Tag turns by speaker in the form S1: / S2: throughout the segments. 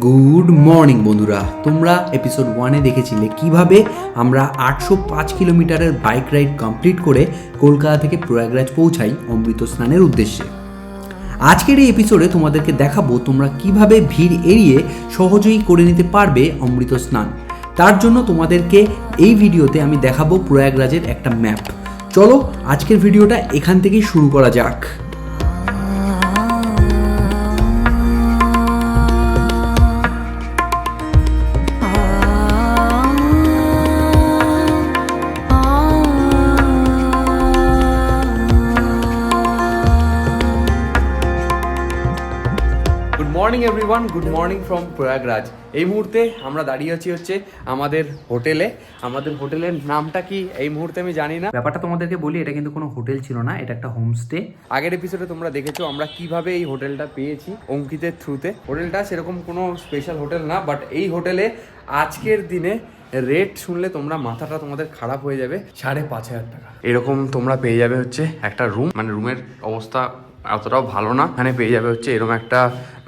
S1: Good morning বন্ধুরা। তোমরা episode ওয়ানে দেখেছিলে কীভাবে আমরা আটশো পাঁচ কিলোমিটারের বাইক রাইড কমপ্লিট করে কলকাতা থেকে প্রয়াগরাজ পৌঁছাই অমৃত স্নানের উদ্দেশ্যে। আজকের এই এপিসোডে তোমাদেরকে দেখাবো তোমরা কীভাবে ভিড় এড়িয়ে সহজেই করে নিতে পারবে অমৃত স্নান। তার জন্য তোমাদেরকে এই ভিডিওতে আমি দেখাবো প্রয়াগরাজের একটা ম্যাপ চলো, আজকের ভিডিওটা এখান থেকেই শুরু করা যাক। Morning everyone good morning from Prayagraj. এই মুহূর্তে আমরা দাঁড়িয়ে আছি হচ্ছে আমাদের হোটেলে। আমাদের হোটেলের নামটা কি এই মুহূর্তে আমি জানি না। ব্যাপারটা তোমাদেরকে বলি এটা কিন্তু কোনো হোটেল ছিল না এটা একটা হোমস্টে। আগের এপিসোডে তোমরা দেখেছ আমরা কীভাবে এই হোটেলটা পেয়েছি অঙ্কিতের থ্রুতে হোটেলটা সেরকম কোনো স্পেশাল হোটেল না বাট এই হোটেলে আজকের দিনে রেট শুনলে তোমরা মাথাটা তোমাদের খারাপ হয়ে যাবে সাড়ে পাঁচ হাজার টাকা। এরকম তোমরা পেয়ে যাবে হচ্ছে একটা রুম মানে রুমের অবস্থা অতটাও ভালো না এখানে পেয়ে যাবে হচ্ছে এরকম একটা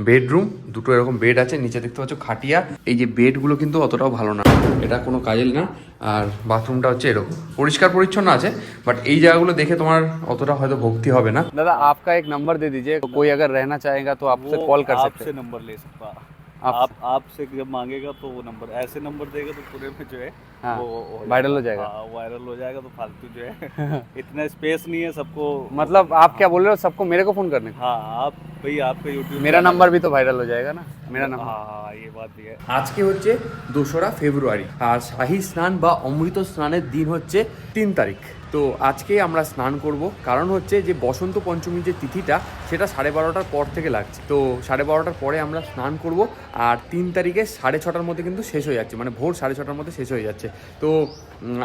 S1: বেডরুম দুটো এরকম বেড আছে নিচে দেখতে পাচ্ছ খাটিয়া এই যে বেডগুলো কিন্তু অতটাও ভালো না এটা কোনো কাজের না আর বাথরুমটা হচ্ছে এরকম পরিষ্কার পরিচ্ছন্ন আছে বাট এই জায়গাগুলো দেখে তোমার অতটা হয়তো ভক্তি হবে না দাদা आपका एक नंबर दे दीजिए कोई अगर रहना चाहेगा तो आपसे
S2: वो
S1: कॉल कर सकते
S2: आपसे नंबर ले सकता
S1: आप-
S2: आप आपसे जब मांगेगा तो वो नंबर ऐसे नंबर देगा तो पूरे में जो है
S1: हाँ,
S2: वो हो
S1: वायरल हो जाएगा।
S2: हाँ, वायरल हो जाएगा तो फालतू जो है इतना स्पेस नहीं है सबको
S1: मतलब आप क्या बोल रहे हो सबको मेरे को फोन करने को
S2: हाँ आप भाई आपका यूट्यूब
S1: मेरा नंबर भी तो वायरल हो जाएगा ना मेरा नंबर
S2: हाँ हाँ ये बात भी है
S1: আজকে হচ্ছে দোসরা ফেব্রুয়ারি আর শাহী স্নান বা অমৃত স্নানের দিন হচ্ছে তিন তারিখ তো আজকে আমরা স্নান করব। কারণ হচ্ছে যে বসন্ত পঞ্চমীর যে তিথিটা, সেটা সাড়ে বারোটার পর থেকে লাগছে। তো সাড়ে বারোটার পরে আমরা স্নান করব আর তিন তারিখে সাড়ে ছটার মধ্যে কিন্তু শেষ হয়ে যাচ্ছে মানে ভোর সাড়ে ছটার মধ্যে শেষ হয়ে যাচ্ছে। তো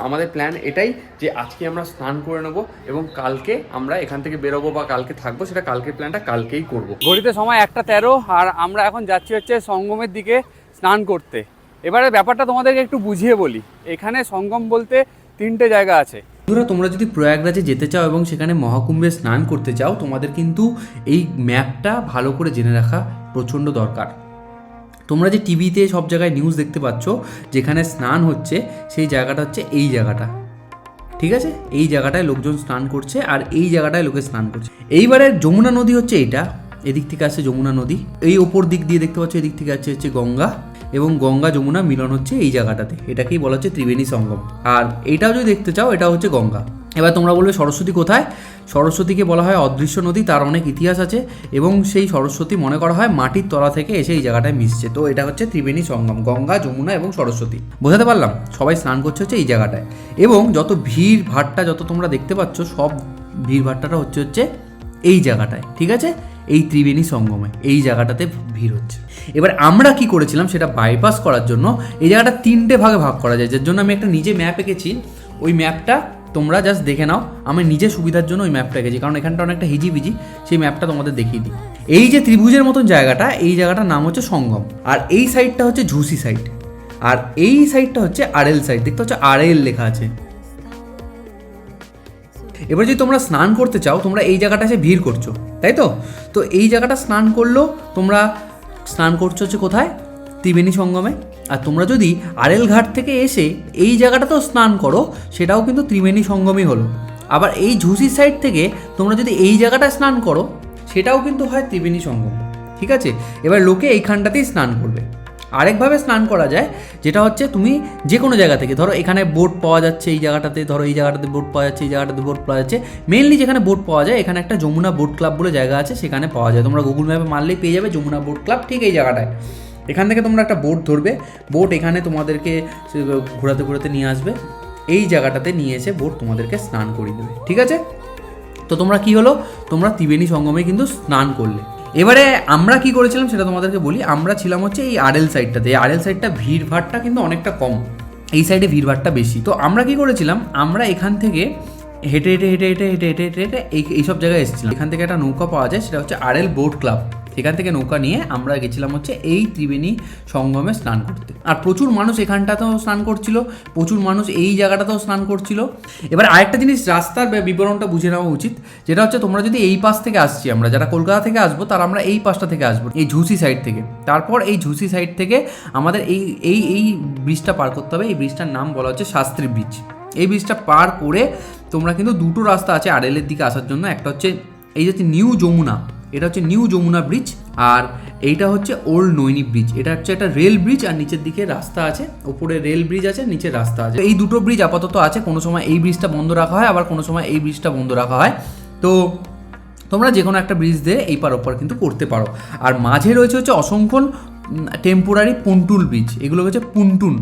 S1: আমাদের প্ল্যান এটাই যে আজকে আমরা স্নান করে নেব এবং কালকে আমরা এখান থেকে বেরোবো বা কালকে থাকব, সেটা কালকের প্ল্যানটা কালকেই করব। ঘড়িতে সময় একটা তেরো, আর আমরা এখন যাচ্ছি হচ্ছে সঙ্গমের দিকে স্নান করতে। এবারে ব্যাপারটা তোমাদেরকে একটু বুঝিয়ে বলি। এখানে সঙ্গম বলতে তিনটে জায়গা আছে। বন্ধুরা, তোমরা যদি প্রয়াগরাজে যেতে চাও এবং সেখানে মহাকুম্ভে স্নান করতে চাও, তোমাদের কিন্তু এই ম্যাপটা ভালো করে জেনে রাখা প্রচণ্ড দরকার। তোমরা যে টিভিতে সব জায়গায় নিউজ দেখতে পাচ্ছ, যেখানে স্নান হচ্ছে, সেই জায়গাটা হচ্ছে এই জায়গাটা। ঠিক আছে? এই জায়গাটায় লোকজন স্নান করছে আর এই জায়গাটায় লোকে স্নান করছে। এইবারে যমুনা নদী হচ্ছে এইটা। এদিক থেকে আসছে যমুনা নদী। এই ওপর দিক দিয়ে দেখতে পাচ্ছ, এদিক থেকে আসছে হচ্ছে গঙ্গা। এবং গঙ্গা যমুনা মিলন হচ্ছে এই জায়গাটাতে। এটাকেই বলা হচ্ছে ত্রিবেণী সঙ্গম। আর এটাও যদি দেখতে চাও, এটা হচ্ছে গঙ্গা। এবার তোমরা বলবে, সরস্বতী কোথায়? সরস্বতীকে বলা হয় অদৃশ্য নদী, তার অনেক ইতিহাস আছে এবং সেই সরস্বতী মনে করা হয় মাটির তলা থেকে এসে এই জায়গাটায় মিশছে। তো এটা হচ্ছে ত্রিবেণী সঙ্গম, গঙ্গা, যমুনা এবং সরস্বতী। বোঝাতে পারলাম? সবাই স্নান করছে হচ্ছে এই জায়গাটায়। এবং যত ভিড় ভাট্টা যত তোমরা দেখতে পাচ্ছ, সব ভিড় ভাট্টাটা হচ্ছে হচ্ছে এই জায়গাটায়। ঠিক আছে? এই ত্রিবেণী সঙ্গমে, এই জায়গাটাতে ভিড় হচ্ছে। এবার আমরা কি করেছিলাম সেটা বাইপাস করার জন্য, এই জায়গাটা তিনটে ভাগে ভাগ করা যায়। যার জন্য আমি একটা নিজে ম্যাপ এঁকেছি, ওই ম্যাপটা তোমরা জাস্ট দেখে নাও। আমি নিজে সুবিধার জন্য ওই ম্যাপটা এঁকেছি, কারণ এখানটা অনেকটা হিজিবিজি, সেই ম্যাপটা তোমাদের দেখিয়ে দিই। এই যে ত্রিভুজের মতন জায়গাটা, এই জায়গাটার নাম হচ্ছে সঙ্গম। আর এই সাইডটা হচ্ছে ঝুসি সাইড আর এই সাইডটা হচ্ছে আরএল সাইড দেখতে হচ্ছে আরএল লেখা আছে। এবার যদি তোমরা স্নান করতে চাও, তোমরা এই জায়গাটা এসে ভিড় করছ, তাই তো? তো এই জায়গাটা স্নান করলেও তোমরা স্নান করছ হচ্ছে কোথায়? ত্রিবেণী সঙ্গমে। আর তোমরা যদি আরেল ঘাট থেকে এসে এই জায়গাটাতেও স্নান করো, সেটাও কিন্তু ত্রিবেণী সঙ্গমই হলো। আবার এই ঝুসির সাইড থেকে তোমরা যদি এই জায়গাটা স্নান করো, সেটাও কিন্তু হয় ত্রিবেণী সঙ্গম। ঠিক আছে? এবার লোকে এইখানটাতেই স্নান করবে। আরেকভাবে স্নান করা যায়, যেটা হচ্ছে তুমি যে কোনো জায়গা থেকে, ধরো এখানে বোট পাওয়া যাচ্ছে এই জায়গাটাতে, ধরো এই জায়গাটাতে বোট পাওয়া যাচ্ছে, এই জায়গাটাতে বোট পাওয়া যাচ্ছে। মেনলি যেখানে বোট পাওয়া যায়, এখানে একটা যমুনা বোট ক্লাব বলে জায়গা আছে, সেখানে পাওয়া যায়। তোমরা গুগল ম্যাপে মারলেই পেয়ে যাবে যমুনা বোট ক্লাব ঠিক এই জায়গাটায়। এখান থেকে তোমরা একটা বোট ধরবে বোট এখানে তোমাদেরকে ঘোরাতে ঘোরাতে নিয়ে আসবে। এই জায়গাটাতে নিয়ে এসে বোট তোমাদেরকে স্নান করিয়ে দেবে, ঠিক আছে? তো তোমরা কি হলো? তোমরা ত্রিবেণী সঙ্গমে কিন্তু স্নান করলে। এবারে আমরা কি করেছিলাম সেটা তোমাদেরকে বলি, আমরা ছিলাম হচ্ছে এই আরএল সাইডটাতে এই আরএল সাইডটা ভিড় ভাড়টা কিন্তু অনেকটা কম। এই সাইডে ভিড় ভাড়টা বেশি। তো আমরা কি করেছিলাম, আমরা এখান থেকে হেঁটে হেঁটে হেঁটে হেঁটে হেঁটে হেঁটে হেঁটে হেঁটে, এই, এইসব জায়গায় এসেছিলাম। এখান থেকে একটা নৌকা পাওয়া যায়, সেটা হচ্ছে আরএল বোট ক্লাব। সেখান থেকে নৌকা নিয়ে আমরা গেছিলাম হচ্ছে এই ত্রিবেণী সঙ্গমে স্নান করতে। আর প্রচুর মানুষ এখানটাতেও স্নান করছিল, প্রচুর মানুষ এই জায়গাটাতেও স্নান করছিল। এবার আরেকটা জিনিস, রাস্তার বিবরণটা বুঝে নেওয়া উচিত, যেটা হচ্ছে তোমরা যদি এই পাশ থেকে আসছি, আমরা যারা কলকাতা থেকে আসব, তারা আমরা এই পাশটা থেকে আসব, এই ঝুসি সাইড থেকে। তারপর এই ঝুসি সাইড থেকে আমাদের এই এই এই ব্রিজটা পার করতে হবে। এই ব্রিজটার নাম বলা হচ্ছে শাস্ত্রী ব্রিজ। এই ব্রিজটা পার করে তোমরা কিন্তু দুটো রাস্তা আছে আড়েলের দিকে আসার জন্য। একটা হচ্ছে এই হচ্ছে নিউ যমুনা এটা হচ্ছে নিউ যমুনা ব্রিজ আর এইটা হচ্ছে ওল্ড নৈনি ব্রিজ এটা হচ্ছে একটা রেল ব্রিজ আর নিচের দিকে রাস্তা আছে। ওপরে রেল ব্রিজ আছে, নিচে রাস্তা আছে। এই দুটো ব্রিজ আপাতত আছে। কোনো সময় এই ব্রিজটা বন্ধ রাখা হয়, আবার কোনো সময় এই ব্রিজটা বন্ধ রাখা হয়। তো তোমরা যে কোনো একটা ব্রিজ দিয়ে এই পার ওপার কিন্তু করতে পারো। আর মাঝে রয়েছে হচ্ছে অসংখ্য টেম্পোরারি পুন্টুল ব্রিজ এগুলো হচ্ছে পুন্টুন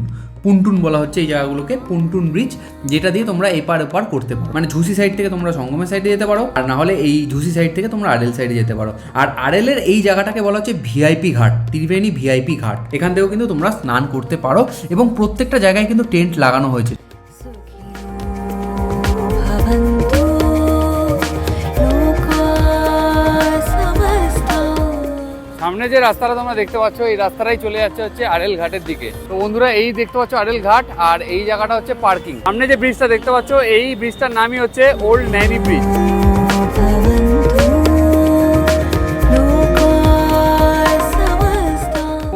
S1: পুন্টুন বলা হচ্ছে এই জায়গাগুলোকে, পুন্টুন ব্রিজ যেটা দিয়ে তোমরা এপার ওপার করতে পারো। মানে ঝুসি সাইড থেকে তোমরা সঙ্গমের সাইডে যেতে পারো, আর না হলে এই ঝুসি সাইড থেকে তোমরা আরেল সাইডে যেতে পারো। আর আড়েলের এই জায়গাটাকে বলা হচ্ছে ভিআইপি ঘাট, ত্রিবেণী ভিআইপি ঘাট। এখান থেকেও কিন্তু তোমরা স্নান করতে পারো, এবং প্রত্যেকটা জায়গায় কিন্তু টেন্ট লাগানো হয়েছে।
S3: সামনে যে রাস্তাটা তোমরা দেখতে পাচ্ছ, এই রাস্তাটাই চলে যাচ্ছে হচ্ছে আড়েল ঘাটের দিকে। তো বন্ধুরা, এই দেখতে পাচ্ছ আড়েল ঘাট, আর এই জায়গাটা হচ্ছে পার্কিং। সামনে যে ব্রিজটা দেখতে পাচ্ছ, এই ব্রিজটার নামই হচ্ছে ওল্ড ন্যানি ব্রিজ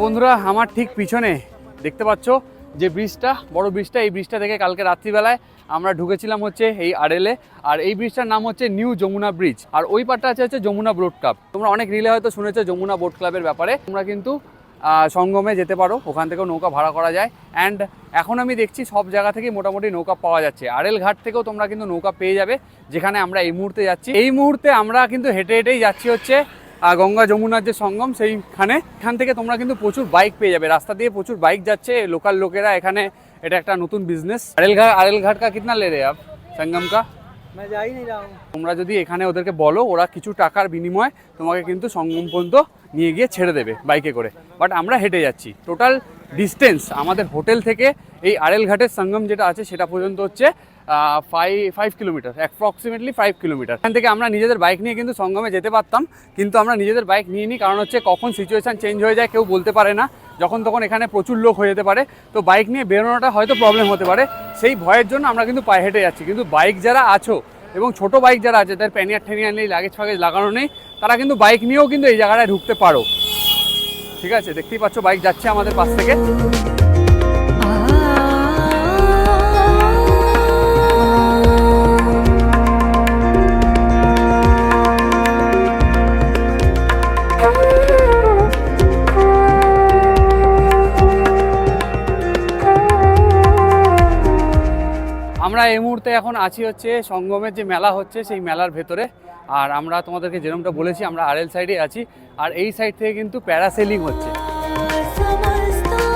S3: বন্ধুরা, আমার ঠিক পিছনে দেখতে পাচ্ছ যে ব্রিজটা, বড় ব্রিজটা, এই ব্রিজটা থেকে কালকে রাত্রিবেলায় আমরা ঢুকেছিলাম হচ্ছে এই আড়েলে। আর এই ব্রিজটার নাম হচ্ছে নিউ যমুনা ব্রিজ। আর ওই পারটা আছে হচ্ছে যমুনা বোট ক্লাব। তোমরা অনেক রিলে হয়তো শুনেছো যমুনা বোট ক্লাবের ব্যাপারে। তোমরা কিন্তু সঙ্গমে যেতে পারো। ওখান থেকেও নৌকা ভাড়া করা যায়। অ্যান্ড এখন আমি দেখছি সব জায়গা থেকে মোটামুটি নৌকা পাওয়া যাচ্ছে। আড়েল ঘাট থেকেও তোমরা কিন্তু নৌকা পেয়ে যাবে, যেখানে আমরা এই মুহূর্তে যাচ্ছি। এই মুহূর্তে আমরা কিন্তু হেঁটে হেঁটেই যাচ্ছি হচ্ছে গঙ্গা যমুনার যে সঙ্গম সেইখানে এখান থেকে তোমরা কিন্তু প্রচুর বাইক পেয়ে যাবে। রাস্তা দিয়ে প্রচুর বাইক যাচ্ছে লোকাল লোকেরা এখানে এটা একটা নতুন বিজনেস আরেলঘাট ঘাট কা কিতনা লে রে আপ সঙ্গম কা? তোমরা যদি এখানে ওদেরকে বলো ওরা কিছু টাকার বিনিময়ে তোমাকে কিন্তু সঙ্গম পর্যন্ত নিয়ে গিয়ে ছেড়ে দেবে বাইকে করে। বাট আমরা হেঁটে যাচ্ছি। টোটাল ডিস্টেন্স আমাদের হোটেল থেকে এই আরেল ঘাটের সঙ্গম যেটা আছে সেটা পর্যন্ত হচ্ছে five five kilometre approximately five kilometre এখান থেকে আমরা নিজেদের বাইক নিয়ে কিন্তু সঙ্গমে যেতে পারতাম, কিন্তু আমরা নিজেদের বাইক নিয়ে নিই কারণ হচ্ছে কখন সিচুয়েশান চেঞ্জ হয়ে যায় কেউ বলতে পারে না। যখন তখন এখানে প্রচুর লোক হয়ে যেতে পারে। তো বাইক নিয়ে বেরোনোটা হয়তো প্রবলেম হতে পারে। সেই ভয়ের জন্য আমরা কিন্তু পায়ে হেঁটে যাচ্ছি। কিন্তু বাইক যারা আছো এবং ছোট বাইক যারা আছে, তাদের প্যানিয়ার ঠ্যানিয়ার নেই লাগেজ ফাগেজ লাগানো নেই, তারা কিন্তু বাইক নিয়েও কিন্তু এই জায়গাটায় ঢুকতে পারো। ঠিক আছে? দেখতেই পাচ্ছ বাইক যাচ্ছে আমাদের পাশ থেকে। আমরা এই মুহূর্তে এখন আছি হচ্ছে সঙ্গমের যে মেলা হচ্ছে সেই মেলার ভেতরে আর আমরা তোমাদেরকে যেরকমটা বলেছি আমরা আরএল সাইডে আছি আর এই সাইড থেকে কিন্তু প্যারাসেলিং হচ্ছে
S4: समस्ताः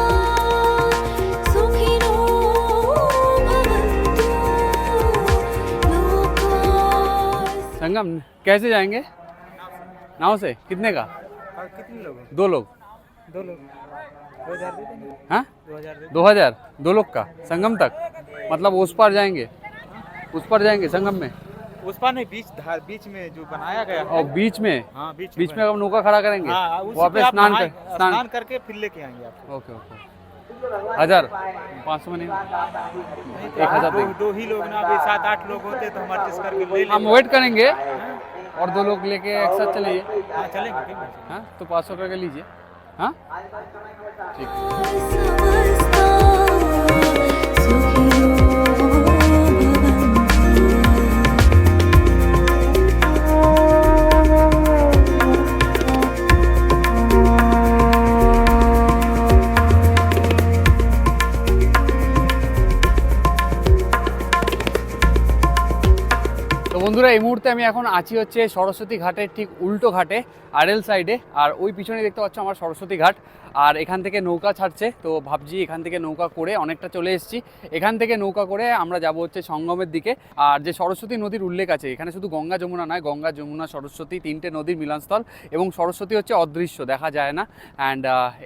S4: सुखिनो भवन्तु लोकाः
S3: संगम कैसे जाएंगे नाव से कितने का
S2: और कितने लोग
S3: दो लोग
S2: दो लोग दो हजार दे देंगे
S3: हाँ
S2: दो हजार दे
S3: दो हजार दो लोग का संगम तक मतलब उस पर जाएँगे? उस पर जाएँगे संगम में?
S2: उस पर नहीं बीच धार बीच में जो बनाया गया है।
S3: और बीच में?
S2: हाँ बीच
S3: बीच में। हम नौका खड़ा करेंगे?
S2: हाँ उसी
S3: वहाँ पे स्नान कर स्नान
S2: स्नान करके फिर लेके आएँगे आप।
S3: Okay okay. हज़ार पाँच सौ में नहीं एक हज़ार
S2: दो, दो ही लोग ना अभी सात आठ लोग होते तो हम एडजस्ट करके ले
S3: हम वेट करेंगे और दो लोग लेके एक साथ चलिए
S2: हाँ चलेंगे हाँ।
S3: तो पाँच सौ करके लीजिए। हाँ? ठीक। বন্ধুরা, এই মুহূর্তে আমি এখন আছি হচ্ছে সরস্বতী ঘাটের ঠিক উল্টো ঘাটে আরএল সাইডে আর ওই পিছনে দেখতে পাচ্ছ আমার সরস্বতী ঘাট। আর এখান থেকে নৌকা ছাড়ছে, তো ভাবছি এখান থেকে নৌকা করে অনেকটা চলে এসেছি। এখান থেকে নৌকা করে আমরা যাব হচ্ছে সঙ্গমের দিকে। আর যে সরস্বতী নদীর উল্লেখ আছে, এখানে শুধু গঙ্গা যমুনা নয়, গঙ্গা যমুনা, সরস্বতী তিনটে নদীর মিলনস্থল এবং সরস্বতী হচ্ছে অদৃশ্য, দেখা যায় না। অ্যান্ড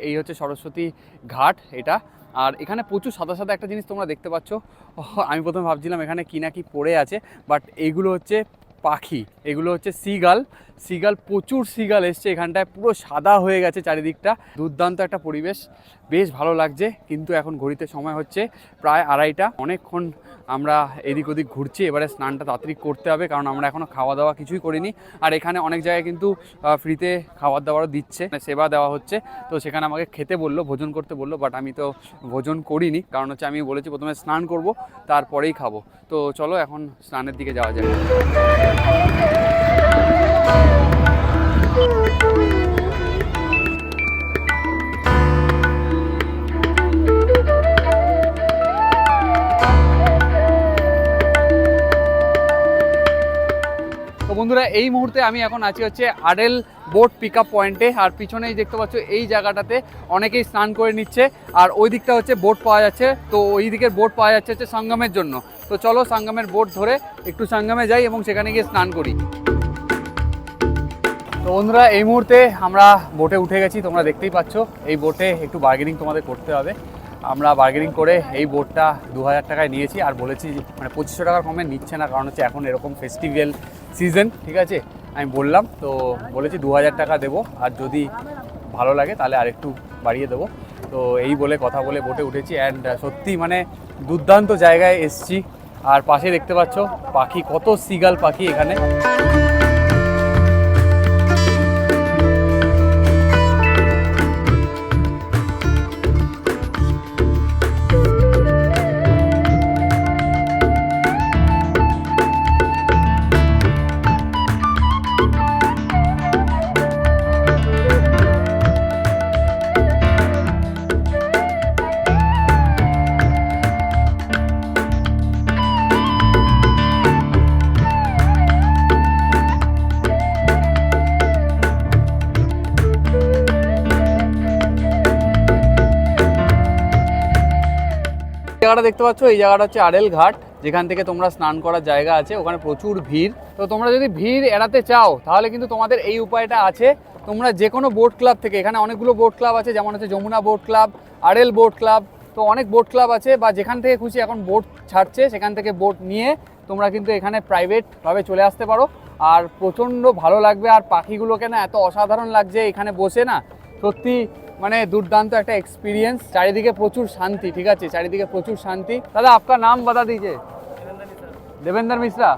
S3: এই হচ্ছে সরস্বতী ঘাট এটা। আর এখানে প্রচুর সাদা সাদা একটা জিনিস তোমরা দেখতে পাচ্ছ। আমি প্রথমে ভাবছিলাম এখানে কি না কি পড়ে আছে বাট এইগুলো হচ্ছে পাখি, এগুলো হচ্ছে সিগাল। সিগাল, প্রচুর সিগাল এসছে এখানটায়, পুরো সাদা হয়ে গেছে চারিদিকটা। দুর্দান্ত একটা পরিবেশ। বেশ ভালো লাগছে, কিন্তু এখন ঘড়িতে সময় হচ্ছে প্রায় আড়াইটা। অনেকক্ষণ আমরা এদিক ওদিক ঘুরছি, এবারে স্নানটা তাড়াতাড়ি করতে হবে, কারণ আমরা এখনও খাওয়া দাওয়া কিছুই করিনি। আর এখানে অনেক জায়গায় কিন্তু ফ্রিতে খাবার দাবারও দিচ্ছে মানে সেবা দেওয়া হচ্ছে। তো সেখানে আমাকে খেতে বলল, ভোজন করতে বলল বাট আমি তো ভোজন করিনি, কারণ হচ্ছে আমি বলেছি প্রথমে স্নান করব, তারপরেই খাব। তো চলো এখন স্নানের দিকে যাওয়া যাক। বন্ধুরা, এই মুহূর্তে আমি এখন আছি হচ্ছে আডেল বোট পিক আপ পয়েন্টে আর পিছনেই দেখতে পাচ্ছ এই জায়গাটাতে অনেকেই স্নান করে নিচ্ছে। আর ওই দিকটা হচ্ছে বোট পাওয়া যাচ্ছে। তো ওই দিকের বোট পাওয়া যাচ্ছে হচ্ছে সঙ্গমের জন্য। তো চলো সঙ্গমের বোট ধরে একটু সঙ্গমে যাই এবং সেখানে গিয়ে স্নান করি। তো বন্ধুরা, এই মুহূর্তে আমরা বোটে উঠে গেছি, তোমরা দেখতেই পাচ্ছ। এই বোটে একটু বার্গেনিং তোমাদের করতে হবে। আমরা বার্গেনিং করে এই বোটটা দু হাজার টাকায় নিয়েছি আর বলেছি মানে পঁচিশশো টাকার কমে নিচ্ছে না, কারণ হচ্ছে এখন এরকম ফেস্টিভ্যাল সিজন ঠিক আছে? আমি বললাম, তো বলেছি দু হাজার টাকা দেবো, আর যদি ভালো লাগে তাহলে আর একটু বাড়িয়ে দেবো। তো এই বলে কথা বলে বোটে উঠেছি অ্যান্ড সত্যি মানে দুর্দান্ত জায়গায় এসছি। আর পাশে দেখতে পাচ্ছ, পাখি, কত সিগাল পাখি এখানে। জায়গাটা দেখতে পাচ্ছ, এই জায়গাটা হচ্ছে আড়েল ঘাট, যেখান থেকে তোমরা স্নান করার জায়গা আছে, ওখানে প্রচুর ভিড়। তো তোমরা যদি ভিড় এড়াতে চাও, তাহলে কিন্তু তোমাদের এই উপায়টা আছে। তোমরা যে কোনো বোট ক্লাব থেকে, এখানে অনেকগুলো বোট ক্লাব আছে, যেমন হচ্ছে Yamuna boat club Arail boat club তো অনেক বোট ক্লাব আছে, বা যেখান থেকে খুশি এখন বোট ছাড়ছে, সেখান থেকে বোট নিয়ে তোমরা কিন্তু এখানে প্রাইভেটভাবে চলে আসতে পারো। আর প্রচণ্ড ভালো লাগবে, আর পাখিগুলোকে না এত অসাধারণ লাগছে, এখানে বসে না। সত্যি মানে দুর্দান্ত একটা এক্সপিরিয়েন্স চারিদিকে প্রচুর শান্তি ঠিক আছে চারিদিকে প্রচুর শান্তি দাদা আপনার নাম বাতা দিজে দেবেন্দর মিশ্রা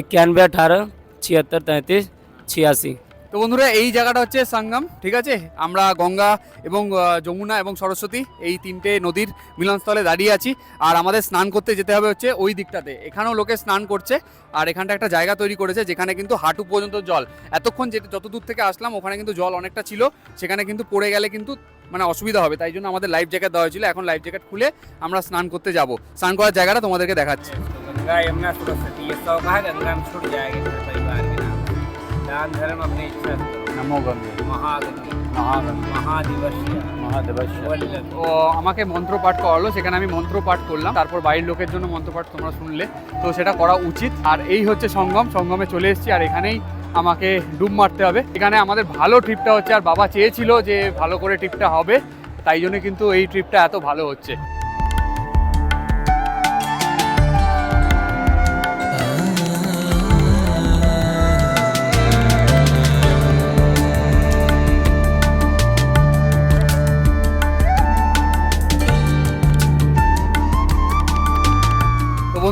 S5: इक्यानवे अठारह छिहत्तर तैंतीस छियासी
S3: তো বন্ধুরা এই জায়গাটা হচ্ছে সঙ্গম ঠিক আছে আমরা গঙ্গা এবং আহ, যমুনা এবং সরস্বতী এই তিনটে নদীর মিলনস্থলে দাঁড়িয়ে আছি আর আমাদের স্নান করতে যেতে হবে হচ্ছে ওই দিকটাতে এখানেও লোকে স্নান করছে আর এখানটা একটা জায়গা তৈরি করেছে যেখানে কিন্তু হাঁটু পর্যন্ত জল এতক্ষণ যেতে যত দূর থেকে আসলাম ওখানে কিন্তু জল অনেকটা ছিল সেখানে কিন্তু পড়ে গেলে কিন্তু মানে অসুবিধা হবে তাই জন্য আমাদের লাইফ জ্যাকেট দেওয়া হয়েছিল এখন লাইফ জ্যাকেট খুলে আমরা স্নান করতে যাব স্নান করার জায়গাটা তোমাদেরকে দেখাচ্ছি
S5: गंगा यमुना सरस्वती ये सौ कहा गंगा में छूट जाएंगे पूरे परिवार के नाम दान धर्म अपनी इच्छा से करो।
S3: নমো গঙ্গে
S5: महागंगे
S3: মহাগঙ্গে
S5: महादिवस्य
S3: মহাদেবস্য
S5: वल्लभ
S3: ও আমাকে মন্ত্র পাঠ করালো সেখানে আমি মন্ত্র পাঠ করলাম তারপর বাড়ির লোকের জন্য মন্ত্র পাঠ তোমরা শুনলে তো সেটা করা উচিত আর এই হচ্ছে সঙ্গম সঙ্গমে চলে এসেছি আর এখানেই আমাকে ডুব মারতে হবে এখানে আমাদের ভালো ট্রিপটা হচ্ছে আর বাবা চেয়েছিল যে ভালো করে ট্রিপটা হবে তাই জন্য কিন্তু এই ট্রিপটা এত ভালো হচ্ছে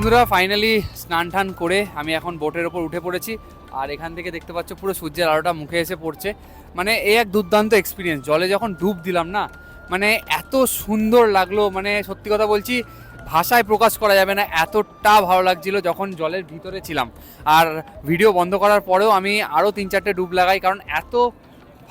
S3: বন্ধুরা ফাইনালি স্নান টান করে আমি এখন বোটের ওপর উঠে পড়েছি। আর এখান থেকে দেখতে পাচ্ছ পুরো সূর্যের আলোটা মুখে এসে পড়ছে। মানে এই এক দুর্দান্ত এক্সপিরিয়েন্স জলে যখন ডুব দিলাম না মানে এত সুন্দর লাগল। মানে সত্যি কথা বলছি, ভাষায় প্রকাশ করা যাবে না। এতটা ভালো লাগছিল যখন জলের ভিতরে ছিলাম। আর ভিডিও বন্ধ করার পরেও আমি আরও তিন চারটে ডুব লাগাই, কারণ এত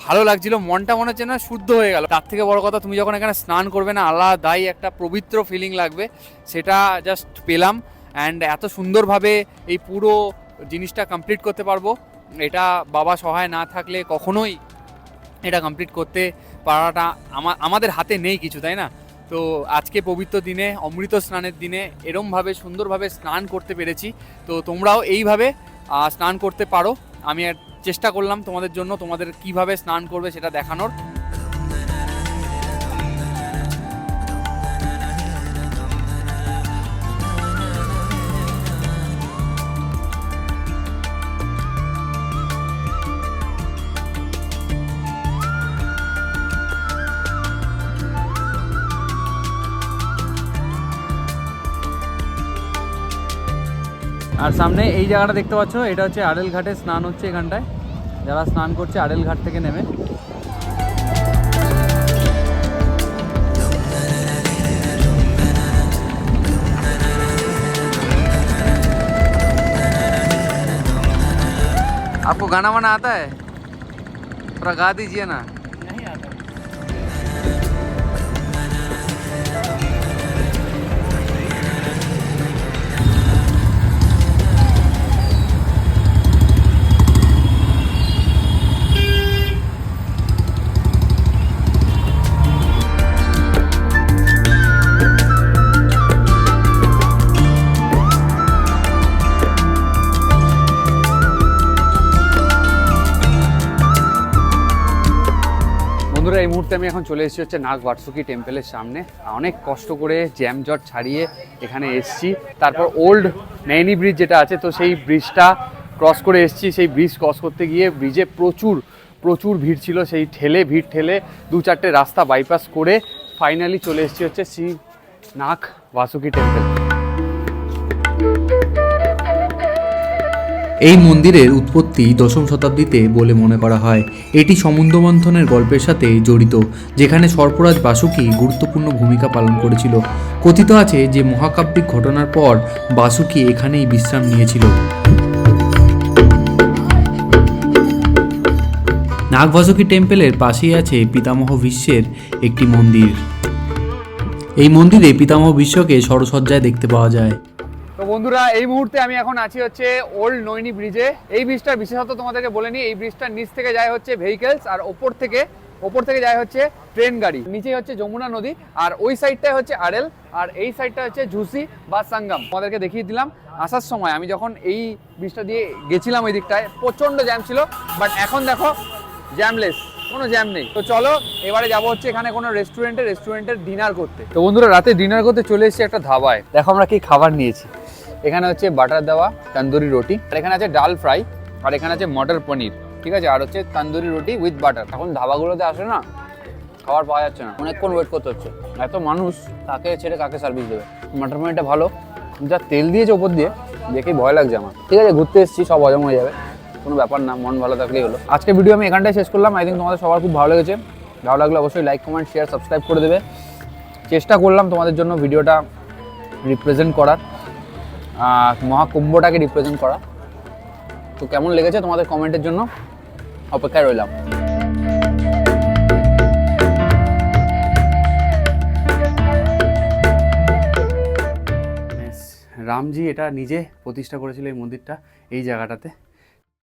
S3: ভালো লাগছিল। মনটা মনে হচ্ছে না শুদ্ধ হয়ে গেল। তার থেকে বড় কথা, তুমি যখন এখানে স্নান করবে না, আলাদাই একটা পবিত্র ফিলিং লাগবে। সেটা জাস্ট পেলাম। অ্যান্ড এত সুন্দরভাবে এই পুরো জিনিসটা কমপ্লিট করতে পারব। এটা বাবা সহায় না থাকলে কখনোই এটা কমপ্লিট করতে পারাটা আমা- আমাদের হাতে নেই কিছু, তাই না? তো আজকে পবিত্র দিনে, অমৃত স্নানের দিনে এরমভাবে সুন্দরভাবে স্নান করতে পেরেছি। তো তোমরাও এইভাবে স্নান করতে পারো। আমি চেষ্টা করলাম তোমাদের জন্য তোমাদের কীভাবে স্নান করবে সেটা দেখানোর। আর সামনে এই জায়গাটা দেখতে পাচ্ছ এটা হচ্ছে আড়েল ঘাটে স্নান হচ্ছে এখানটায় যারা স্নান করছে আড়েল ঘাট থেকে নেমে आपको गाना वाना आता है थोड़ा गा दीजिए ना বন্ধুরা, এই মুহূর্তে আমি এখন চলে এসেছি হচ্ছে নাগ বাটসুকি টেম্পলের সামনে। অনেক কষ্ট করে জ্যাম জট ছাড়িয়ে এখানে এসেছি। তারপর ওল্ড নৈনি ব্রিজ যেটা আছে, তো সেই ব্রিজটা ক্রস করে এসেছি। সেই ব্রিজ ক্রস করতে গিয়ে ব্রিজে প্রচুর প্রচুর ভিড় ছিল। সেই ঠেলে, ভিড় ঠেলে দু চারটে রাস্তা বাইপাস করে ফাইনালি চলে এসেছি হচ্ছে শ্রী নাগ বাসুকি টেম্পল
S1: এই মন্দিরের উৎপত্তি দশম শতাব্দীতে বলে মনে করা হয়। এটি সমুদ্র মন্থনের গল্পের সাথে জড়িত, যেখানে সর্পরাজ বাসুকি গুরুত্বপূর্ণ ভূমিকা পালন করেছিল। কথিত আছে যে মহাকাব্যিক ঘটনার পর বাসুকি এখানেই বিশ্রাম নিয়েছিল। নাগবাসুকি টেম্পলের পাশেই আছে পিতামহ বিশ্বের একটি মন্দির। এই মন্দিরে পিতামহ বিশ্বকে সরসজ্জায় দেখতে পাওয়া যায়।
S3: তো বন্ধুরা, এই মুহূর্তে আমি এখন আছি হচ্ছে ওল্ড নৈনি ব্রিজে। এই ব্রিজটার বিশেষত তোমাদেরকে বলে নিই, এই ব্রিজটার নিচ থেকে যায় হচ্ছে ভেহিকেলস আর ওপর থেকে ওপর থেকে যায় হচ্ছে ট্রেন গাড়ি। নিচে হচ্ছে যমুনা নদী আর ওই সাইডটায় হচ্ছে আড়েল আর এই সাইডটা হচ্ছে ঝুসি বা সাঙ্গাম। তোমাদেরকে দেখিয়ে দিলাম, আসার সময় আমি যখন এই ব্রিজটা দিয়ে গেছিলাম ওই দিকটায়, প্রচণ্ড জ্যাম ছিল বাট এখন দেখো জ্যামলেস কোনো জ্যাম নেই। তো চলো, এবারে যাব হচ্ছে এখানে কোনো রেস্টুরেন্টে রেস্টুরেন্টের ডিনার করতে। তো বন্ধুরা, রাতে ডিনার করতে চলে এসেছি একটা ধাবায়। দেখো আমরা কি খাবার নিয়েছি। এখানে হচ্ছে বাটার দেওয়া তন্দুরি রুটি, আর এখানে আছে ডাল ফ্রাই, আর এখানে আছে মটর পনির, ঠিক আছে? আর হচ্ছে তন্দুরি রুটি উইথ বাটার এখন ধাবাগুলোতে আসে না, খাবার পাওয়া যাচ্ছে না। অনেকক্ষণ ওয়েট করতে হচ্ছে। এত মানুষ, কাকে ছেড়ে কাকে সার্ভিস দেবে? মটর পনিরটা ভালো। যা তেল দিয়েছে ওপর দিয়ে দেখেই ভয় লাগছে আমার। ঠিক আছে, ঘুরতে এসেছি, সব হজম হয়ে যাবে। কোনো ব্যাপার না, মন ভালো থাকলেই হলো। আজকে ভিডিও আমি এখানটায় শেষ করলাম। আই থিঙ্ক তোমাদের সবার খুব ভালো লেগেছে। ভালো লাগলে অবশ্যই লাইক কমেন্ট শেয়ার সাবস্ক্রাইব করে দেবে। চেষ্টা করলাম তোমাদের জন্য ভিডিওটা রিপ্রেজেন্ট করার। মহাকুম্ভটাকে রিপ্রেজেন্ট করা। তো কেমন লেগেছে তোমাদের কমেন্টের জন্য? অপেক্ষায় রইলাম। রামজি এটা নিজে প্রতিষ্ঠা করেছিল এই মন্দিরটা, এই জায়গাটাতে।